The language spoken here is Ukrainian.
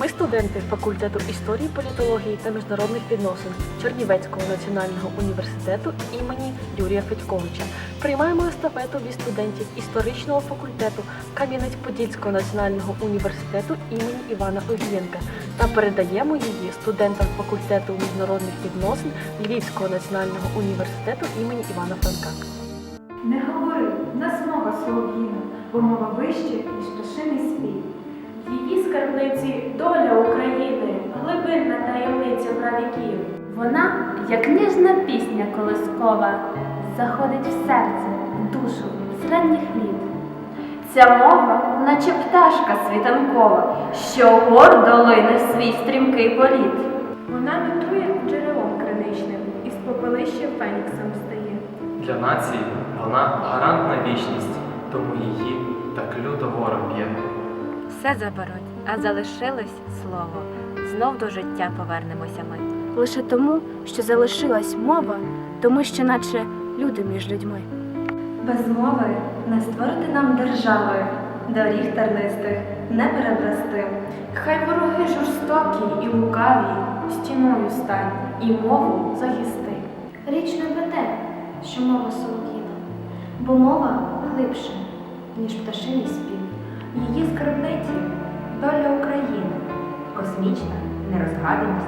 Ми студенти факультету історії, політології та міжнародних відносин Чернівецького національного університету імені Юрія Федьковича. Приймаємо естафету від студентів історичного факультету Кам'янець-Подільського національного університету імені Івана Огієнка та передаємо її студентам факультету міжнародних відносин Львівського національного університету імені Івана Франка. Не говори, нас мова солов'їна, бо мова вище, ніж пташиний спів. В її скарбниці доля України, глибинна таємниця правіків. Вона, як ніжна пісня колискова, заходить в серце, в душу з ранніх літ. Ця мова, наче пташка світанкова, що гордо лине свій стрімкий політ. Вона вітрує джерелом криничним і з попелища феніксом стає. Для нації вона гарантна вічність, тому її так люто ворог б'є. Все заберуть, а залишилось слово. Знов до життя повернемося ми. Лише тому, що залишилась мова, тому що наче люди між людьми. Без мови не створити нам держави, доріг тернистих не перебрести. Хай вороги жорстокі і лукаві стіною стань і мову захисти. Річ не в те, що мова солов'їна, бо мова глибше, ніж пташиний спів. Її скарбниці. Доля України, космічна нерозгаданість